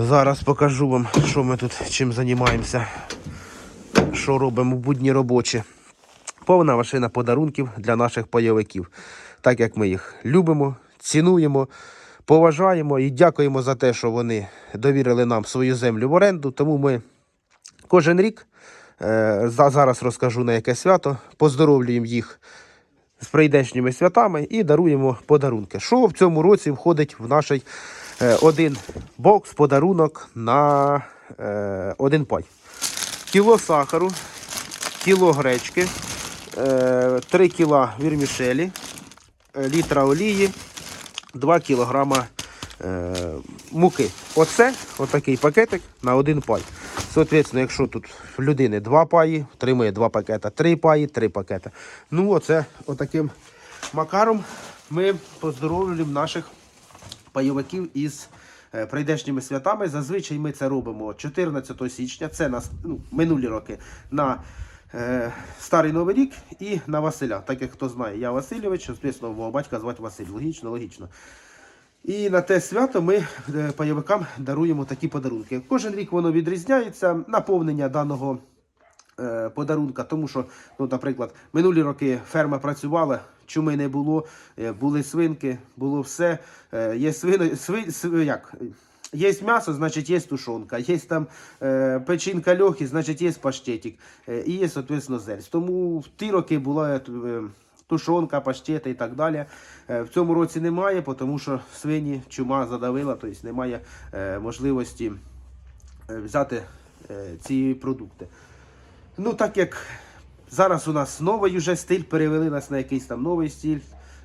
Зараз покажу вам, що ми тут чим займаємося, що робимо в будні робочі. Повна машина подарунків для наших пайовиків, так як ми їх любимо, цінуємо, поважаємо і дякуємо за те, що вони довірили нам свою землю в оренду. Тому ми кожен рік, е, зараз розкажу на яке свято, поздоровлюємо їх з прийдешніми святами і даруємо подарунки. Що в цьому році входить в наш е, один бокс подарунок на е, один пай. Кіло сахару, кіло гречки, е, 3 кіла вірмішелі, е, літра олії, 2 кілограма е, муки. Оце отакий пакетик на один пай. Соответственно, якщо тут в людини два паї, отримує два пакета, три паї, три пакета. Ну, оце отаким макаром ми поздоровлюємо наших пайовиків із е, прийдешніми святами. Зазвичай ми це робимо 14 січня, це на ну, минулі роки на е, Старий Новий рік і на Василя. Так як хто знає, я Васильович, звісно, мого батька звати Василь. Логічно, логічно. І на те свято ми е, пайовикам даруємо такі подарунки. Кожен рік воно відрізняється. Наповнення даного подарунка, тому що, ну, наприклад, минулі роки ферма працювала, чуми не було, е, були свинки, було все. Е, Є свино, сви, сви- як? Є м'ясо, значить є тушонка, є там е, печінка льохи, значить є паштетик, е, і є, соответственно, зельць. Тому в ті роки була е, тушонка, паштети і так далі. Е, в цьому році немає, тому що свині чума задавила, тобто немає е, можливості е, взяти е, ці продукти. Ну, так як зараз у нас новий уже стиль, перевели нас на якийсь там новий стиль.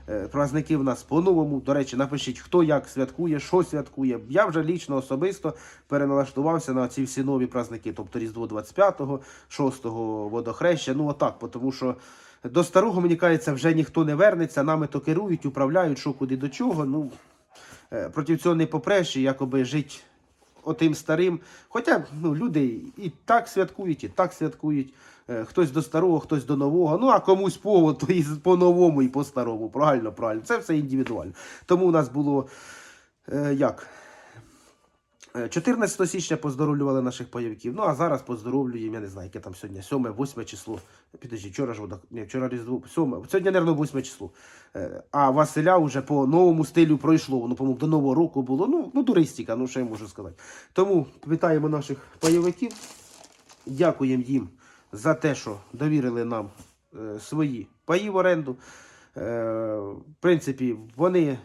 е, Праздники в нас по-новому. До речі, напишіть, хто як святкує, що святкує. Я вже лічно особисто переналаштувався на ці всі нові праздники, тобто Різдво 25-го, 6-го водохреща. Ну отак, тому що до старого, мені кажеться, вже ніхто не вернеться, нами то керують, управляють, що куди до чого. Ну, е, проти цього не попреш, якоби жити отим старим. Хоча ну, люди і так святкують, і так святкують. Е, Хтось до старого, хтось до нового. Ну а комусь повод, то і по-новому, і по-старому. Правильно, правильно. Це все індивідуально. Тому у нас було е, як? Е, 14 січня поздоровлювали наших пайовиків. Ну а зараз поздоровлюємо, я не знаю, яке там сьогодні, 7, 8 число. Підожди, вчора ж вода. Ні, вчора різдво, 7. Сьогодні, мабуть, 8 число. Е, А Василя вже по новому стилю пройшло. Воно, по-моєму, до Нового року було. Ну, ну туристика, ну що я можу сказати. Тому вітаємо наших пайовиків. Дякуємо їм за те, що довірили нам е, свої паї в оренду. Е, в принципі, вони е,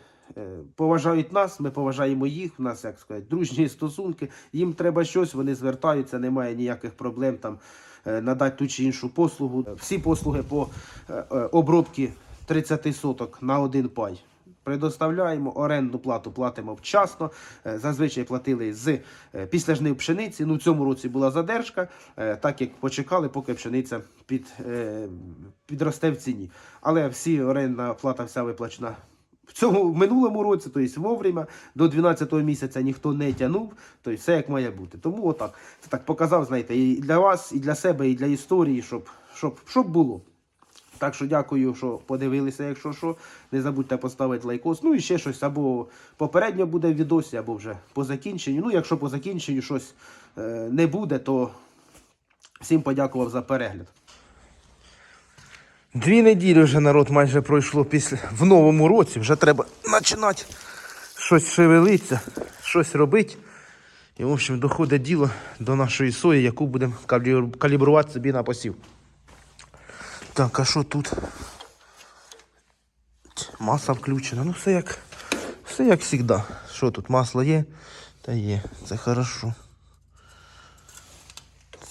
поважають нас, ми поважаємо їх. У нас, як сказати, дружні стосунки. Їм треба щось, вони звертаються, немає ніяких проблем там е, надати ту чи іншу послугу. Всі послуги по е, е, обробці 30 соток на один пай. Предоставляємо орендну плату, платимо вчасно. Е, Зазвичай платили з е, після жнив пшениці. Ну, в цьому році була задержка, е, так як почекали, поки пшениця під, е, підросте в ціні. Але всі орендна плата вся виплачена. В цьому в минулому році, тобто вовремя, до 12-го місяця ніхто не тягнув, тобто все як має бути. Тому отак. Це так показав, знаєте, і для вас, і для себе, і для історії, щоб, щоб, щоб було. Так що дякую, що подивилися, якщо що. Не забудьте поставити лайкос. Ну і ще щось або попередньо буде в відосі, або вже по закінченню. Ну, якщо по закінченню щось е, не буде, то всім подякував за перегляд. Дві неділі вже народ майже пройшло після в новому році. Вже треба починати щось шевелитися, щось робити. І, в общем, доходить діло до нашої сої, яку будемо калібрувати собі на посів. Так, а що тут? Маса включена. Ну все як. Все як завжди. Що тут? Масло є? Та є. Це хорошо.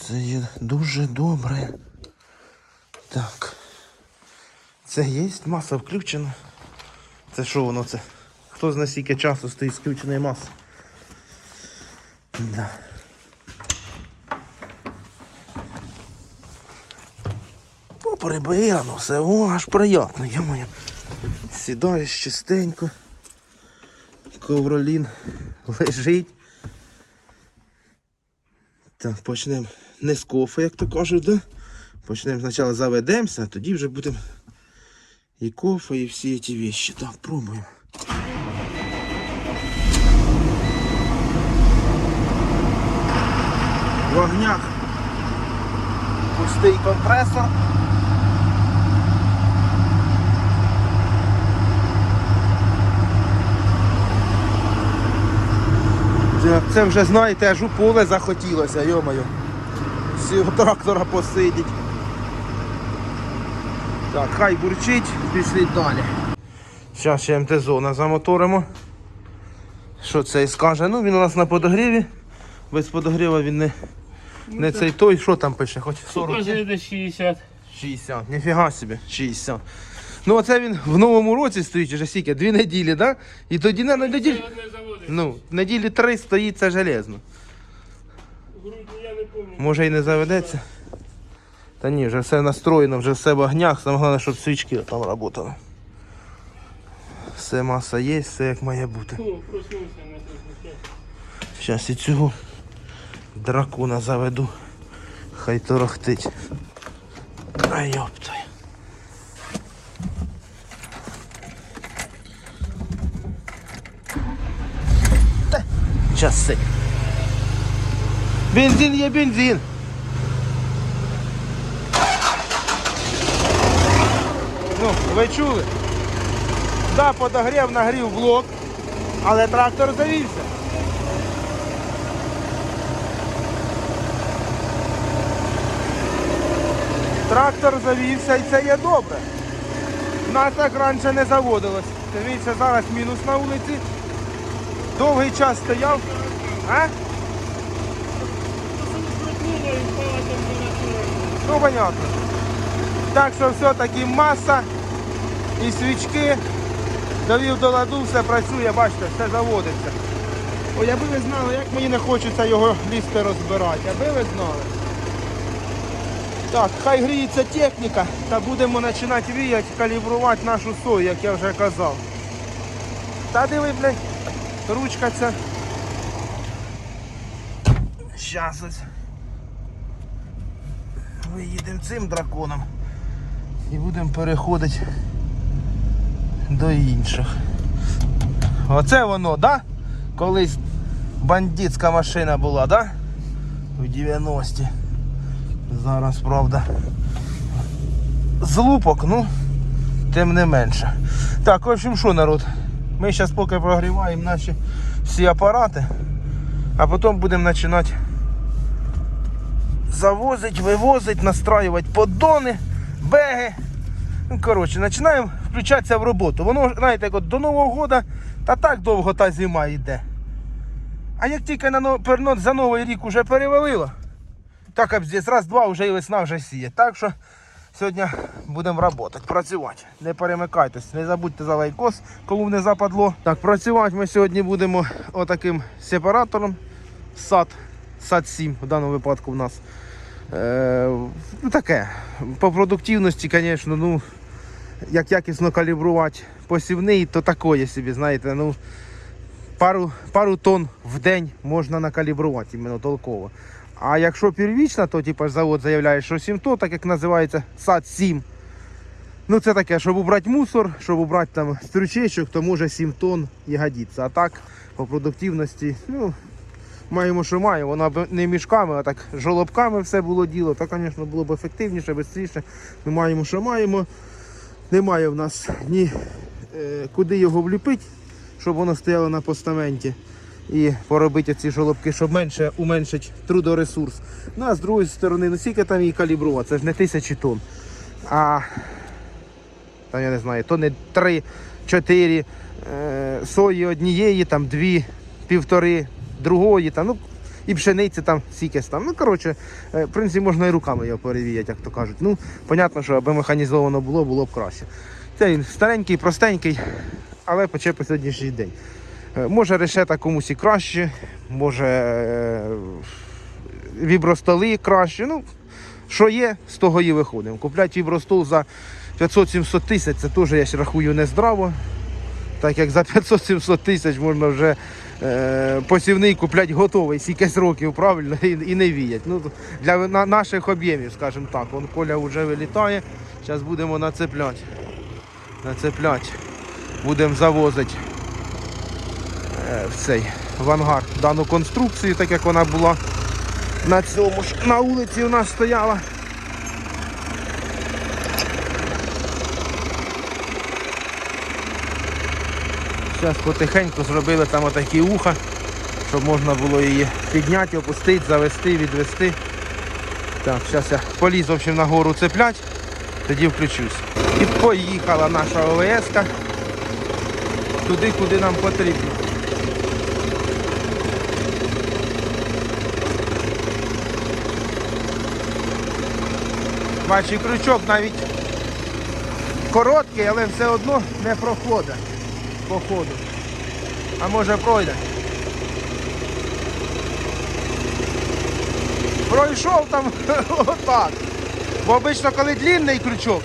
Це є дуже добре. Так. Це є, маса включена. Це що воно це? Хто знає скільки часу стоїть з включеною масою? Да. Поприбирано все, о, аж приятно, я моя. Сідаєш чистенько. Ковролін лежить. Так, почнемо не з кофе, як то кажуть, да? Почнемо спочатку заведемося, а тоді вже будемо і кофе, і всі ці вещи. Так, пробуємо. В огнях пустий компресор. Це- Це вже знаєте, аж у поле захотілося, йомаю. З цього трактора посидіть. Так, хай бурчить, пішли далі. Зараз ще МТ-зона замоторимо. Що цей скаже? Ну він у нас на подогріві. Без подогріва він не, не цей той. Що там пише? Хоч 40? Може десь 60. 60. Ніфіга собі, 60. Ну оце він в новому році стоїть вже скільки? Дві неділі, так? Да? І тоді на неділі. Заводить. Ну, неділі три стоїть це железно. Грудні я не пам'ятаю. Може і не заведеться. Та ні, вже все настроєно, вже все в огнях, саме головне, щоб свічки там працювали. Все маса є, все як має бути. Зараз і цього дракона заведу. Хай торохтить. А йоптай. Та, Часи. Бензин є бензин. Ну, ви чули? Да, подогрів, нагрів блок, але трактор завівся. Трактор завівся і це є добре. У нас так раніше не заводилось. Дивіться, зараз мінус на вулиці. Довгий час стояв. А? Ну, понятно. Так що все-таки маса і свічки. Довів до ладу, все працює, бачите, все заводиться. Ой, аби ви знали, як мені не хочеться його лізти розбирати, аби ви знали. Так, хай гріється техніка та будемо починати віяти, калібрувати нашу сою, як я вже казав. Та диви, блядь, ручка ця. Щас ось. Виїдемо цим драконом і будемо переходити до інших. Оце воно, да? Колись бандитська машина була, да? У 90-ті. Зараз, правда. Злупок, ну, тим не менше. Так, в общем, що народ? Ми зараз поки прогріваємо наші всі апарати, а потім будемо починати завозить, вивозить, настраювати поддони, беги. Ну, коротше, починаємо включатися в роботу. Воно, знаєте, як от до Нового року та так довго та зима йде. А як тільки на но- за Новий рік вже перевалило, так об здесь раз-два вже і весна вже сіє. Так що сьогодні будемо працювати, працювати. Не перемикайтесь, не забудьте за лайкос, коли не западло. Так, працювати ми сьогодні будемо отаким сепаратором. SAT, SAT 7 в даному випадку в нас. Е, ну таке. По продуктивності, звісно, ну, як якісно калібрувати посівний, то такое собі, знаєте, ну, пару, пару тонн в день можна накалібрувати іменно толково. А якщо первічна, то типу, завод заявляє, що 7 тонн, так як називається САД 7. Ну це таке, щоб убрати мусор, щоб убрати там стручечок, то може 7 тонн і годиться. А так, по продуктивності, ну, маємо, що маємо. Вона б не мішками, а так жолобками все було діло. То, звісно, було б ефективніше, швидше. Ми маємо, що маємо. Немає в нас ні е, куди його вліпити, щоб воно стояло на постаменті. І поробити ці жолобки, щоб менше уменшити трудоресурс. Ну а з другої сторони, ну скільки там її калібрувати, це ж не тисячі тонн. А там я не знаю, то не 3-4 е, сої однієї, там дві, півтори другої, там, ну, і пшениці там скільки там. Ну, коротше, е, в принципі, можна і руками його перевіяти, як то кажуть. Ну, понятно, що аби механізовано було, було б краще. Це він старенький, простенький, але пече по сьогоднішній день. Е, Може решета комусь і краще, може е, вібростоли краще. Ну, що є, з того і виходимо. Купляти вібростол за 500-700 тисяч, це теж я рахую нездраво. Так як за 500-700 тисяч можна вже посівний купляти готовий, скільки років, правильно, і, і не віять. Ну, для на, наших об'ємів, скажімо так, Вон Коля вже вилітає. Зараз будемо нацепляти. Нацепляти. Будемо завозити е, в цей в ангар дану конструкцію, так як вона була. На цьому ж на вулиці у нас стояла. Зараз потихеньку зробили там отакі уха, щоб можна було її підняти, опустити, завести, відвести. Так, зараз я поліз в общем, на гору цеплять, тоді включусь. І поїхала наша ОВС туди, куди нам потрібно. Бачиш, крючок навіть короткий, але все одно не проходить по ходу. А може пройде. Пройшов там отак. Бо обично, коли длинний крючок,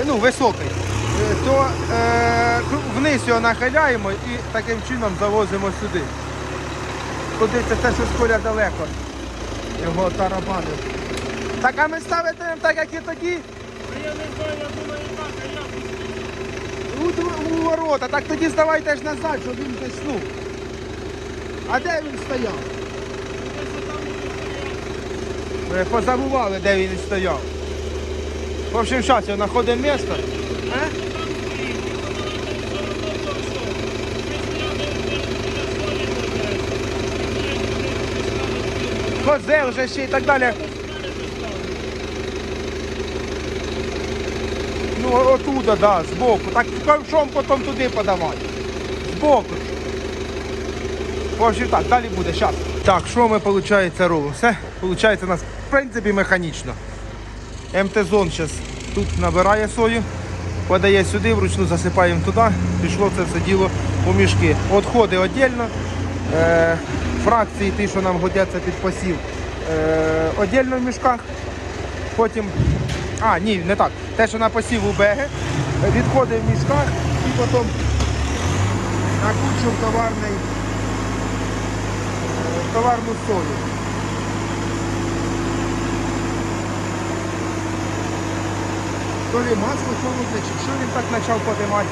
е, ну високий, е, то е, вниз його нахиляємо і таким чином завозимо сюди. Куди це те, що з поля далеко. Його тарабанив. Так а ми ставитимемо так, як і тоді. Я не знаю, я думаю, так, а я У, у ворота, так тоді здавайте ж назад, щоб він десь ну. А де він стояв? Ви позабували, де він стояв. В общем, зараз його знаходимо місце. А? Козе вже ще і так далі. Ну, отуда, да, збоку. Так ковшом потім туди подавати. Збоку. В общем так, далі буде, зараз. Так, що ми, виходить, робимо? Все, виходить, у нас, в принципі, механічно. МТ-зон зараз тут набирає сою, подає сюди, вручну засипаємо туди, пішло це все діло у мішки. Отходи віддільно, е, фракції, ті, що нам годяться під посів, е, в мішках. Потім, а, ні, не так. Те, що на посів у беги, відходи в мішках і потім накручуємо товарний, е, товарну сою. То ли масло холодне, чи що він так почав подимати?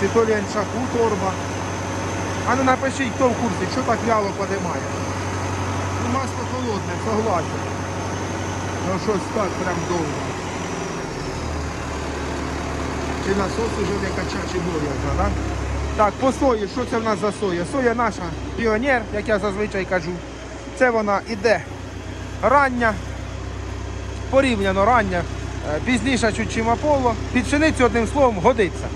Чи то ли шаху торба. А ну напишіть, хто в курсі, що так вяло подимає. Ну, масло холодне, согласен. Ну щось так прям довго. Чи насос уже не кача, чи боязна, так? Так, по сої, що це в нас за соя? Соя наша піонер, як я зазвичай кажу. Це вона іде рання, порівняно рання, е, пізніша чуть чим Аполло. Під пшеницю одним словом годиться.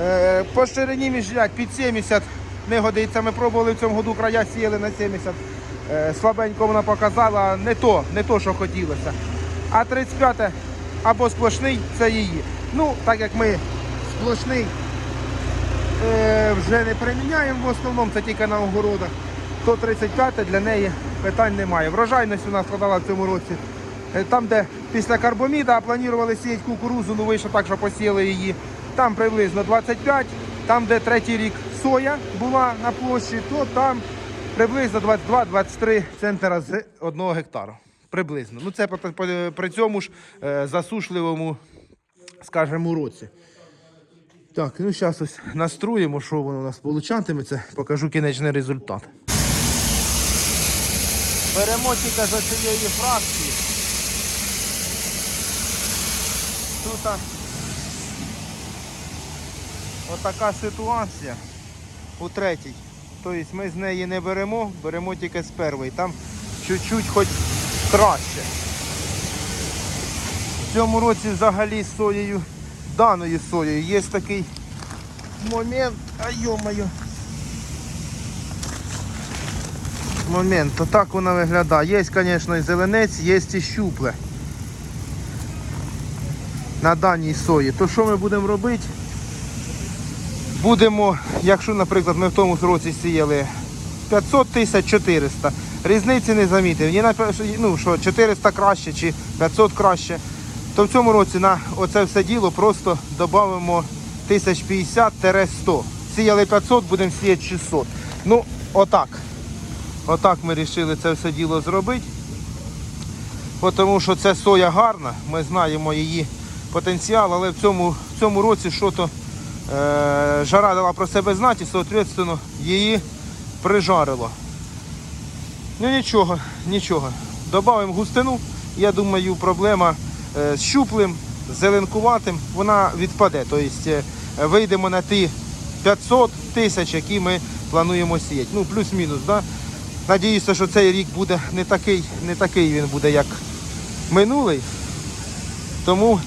Е, По ширині міжрядь під 70 не годиться. Ми пробували в цьому году края сіяли на 70. Е, Слабенько вона показала не то, не то, що хотілося. А 35 або сплошний це її. Ну, так як ми сплошний е, вже не приміняємо в основному, це тільки на огородах, то 35 для неї питань немає. Врожайність у нас складала в цьому році. е, Там, де після карбоміда планували сіяти кукурузу, ну вийшло так, що посіяли її. Там приблизно 25, там, де третій рік соя була на площі, то там приблизно 22-23 центра з одного гектару. Приблизно. Ну це при цьому ж е, засушливому, скажімо, році. Так, ну зараз ось настроїмо, що воно у нас получатиметься, покажу кінечний результат. Беремо тільки за цієї фракції. Тут отака ситуація у третій. Тобто ми з неї не беремо, беремо тільки з першої. Там чуть-чуть хоч краще. В цьому році взагалі з соєю, даною соєю, є такий момент, а йо-моє. Момент, то так вона виглядає. Є, звісно, і зеленець, є і щупле. На даній сої. То що ми будемо робити? Будемо, якщо, наприклад, ми в тому році сіяли 500 тисяч 400, різниці не замітив. Ні на, ну, що 400 краще чи 500 краще, то в цьому році на оце все діло просто додамо 1050-100. Сіяли 500, будемо сіяти 600. Ну, отак. Отак ми вирішили це все діло зробити. Тому що це соя гарна, ми знаємо її потенціал, але в цьому, в цьому році що то жара дала про себе знати, соответственно, її прижарило. Ну нічого, нічого. Добавимо густину. Я думаю, проблема е, з щуплим, зеленкуватим, вона відпаде. Тобто е, вийдемо на ті 500 тисяч, які ми плануємо сіяти. Ну, плюс-мінус. Да? Надіюся, що цей рік буде не такий, не такий він буде, як минулий. Тому е,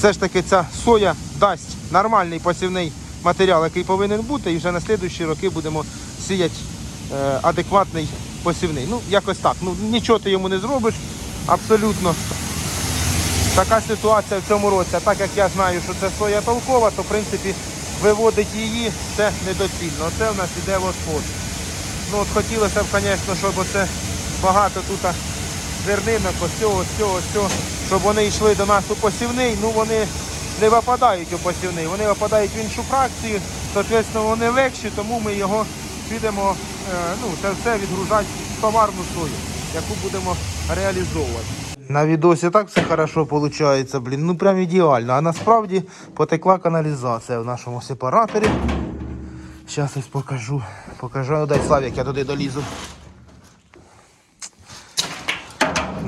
все ж таки ця соя дасть нормальний посівний матеріал, який повинен бути, і вже на слідуючі роки будемо сіяти е, адекватний посівний. Ну, якось так. Ну, нічого ти йому не зробиш. Абсолютно. Така ситуація в цьому році. А так як я знаю, що це соя толкова, то в принципі виводить її це недоцільно. Оце в нас іде восход. Ну от хотілося б, звісно, щоб оце багато тут зернинок, ось цього, ось цього, цього, щоб вони йшли до нас у посівний, ну вони не випадають у посівний, вони випадають в іншу фракцію, соответственно, вони легші, тому ми його підемо, е, ну, це все відгружати в товарну сою, яку будемо реалізовувати. На відосі так все хорошо виходить, блін, ну прям ідеально. А насправді потекла каналізація в нашому сепараторі. Зараз ось покажу. Покажу. Ну дай Славік, я туди долізу.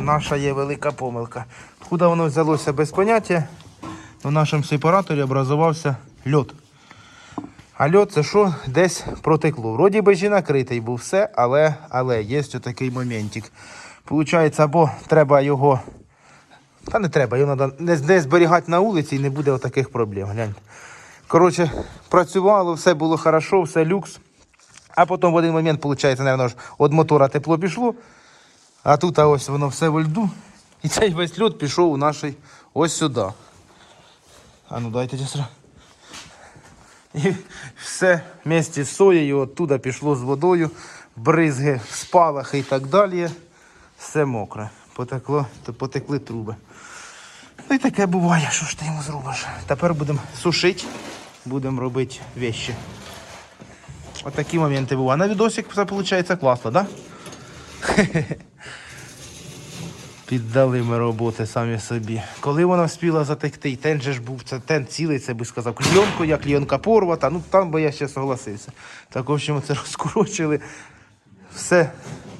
Наша є велика помилка. Куди воно взялося без поняття? В нашому сепараторі образувався льот. А льот це що? Десь протекло. Вроді би і накритий був все, але, але є отакий моментик. Получається, або треба його. Та не треба, його треба не, зберігати на вулиці і не буде отаких проблем. Гляньте. Коротше, працювало, все було хорошо, все люкс. А потім в один момент, виходить, ж від мотора тепло пішло. А тут а ось воно все в льду. І цей весь льод пішов у наш ось сюди. А ну дайте дістра. І все вместе з соєю оттуда пішло з водою, бризги, спалахи і так далі. Все мокре. Потекло, то потекли труби. Ну і таке буває, що ж ти йому зробиш. Тепер будемо сушити, будемо робити вещі. Отакі моменти бувають. На відосик все виходить класно, так? Да? Піддали ми роботи самі собі. Коли вона вспіла затекти, і тен же ж був, це тен цілий, це би сказав, клійонку, як клійонка порвата, ну там би я ще согласився. Так, в общем, це розкорочили. Все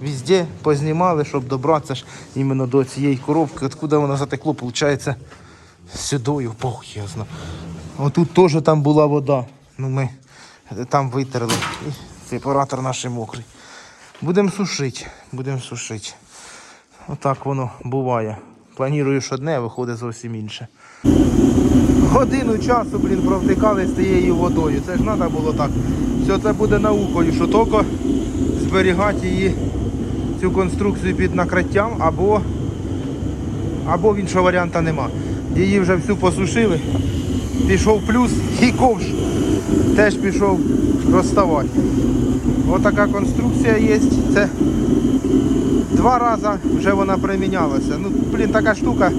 везде познімали, щоб добратися ж іменно до цієї коробки. Откуда воно затекло, виходить, сюдою, Бог я знаю. Отут теж там була вода. Ну ми там витерли. І сепаратор наш мокрий. Будемо сушити, будемо сушити. Отак воно буває. Плануєш одне, а виходить зовсім інше. Годину часу, блін, провтикали з цією водою. Це ж треба було так. Все це буде наукою, що тільки зберігати її, цю конструкцію під накриттям, або, або іншого варіанта нема. Її вже всю посушили, пішов плюс і ковш теж пішов розставати. Отака конструкція є. Це Два рази вже вона примінялася. Ну, блін, така штука,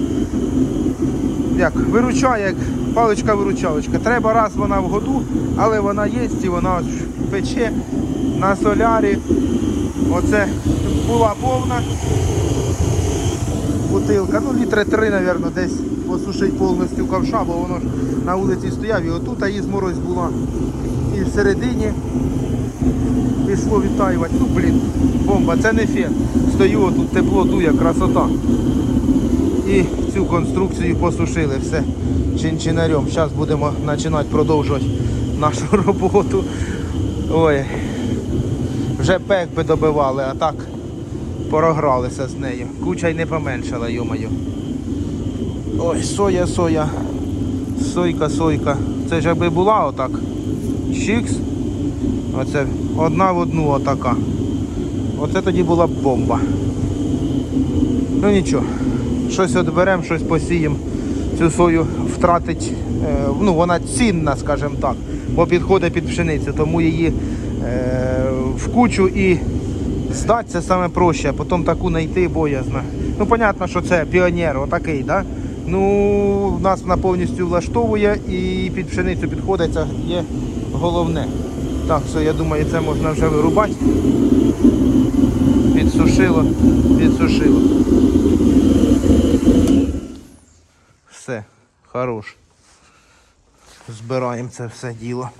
як виручає, як паличка-виручалочка. Треба раз вона в году, але вона є і вона пече на солярі. Оце була повна бутилка. Ну, літри три, мабуть, десь посушить повністю ковша, бо воно ж на вулиці стояв і отут, її зморозь була. І всередині пішло відтаювати. Ну, блін, бомба, це не фен. Стою, тут тепло дує, красота. І цю конструкцію посушили все чин-чинарем. Зараз будемо починати продовжувати нашу роботу. Ой, вже пек би добивали, а так порогралися з нею. Куча й не поменшала, йомаю. Ой, соя, соя. Сойка, сойка. Це ж якби була отак. Чікс. Оце одна в одну отака. Оце тоді була б бомба. Ну нічого. Щось відберемо, щось посіємо. Цю сою втратить, е, ну вона цінна, скажімо так, бо підходить під пшеницю, тому її е, в кучу і здати це саме проще, а потім таку знайти боязно. Ну, понятно, що це піонер, отакий, да? Ну, нас вона повністю влаштовує і під пшеницю підходить, це є головне. Так, все, я думаю, це можна вже вирубати. Підсушило, підсушило. Все, хорош. Збираємо це все діло.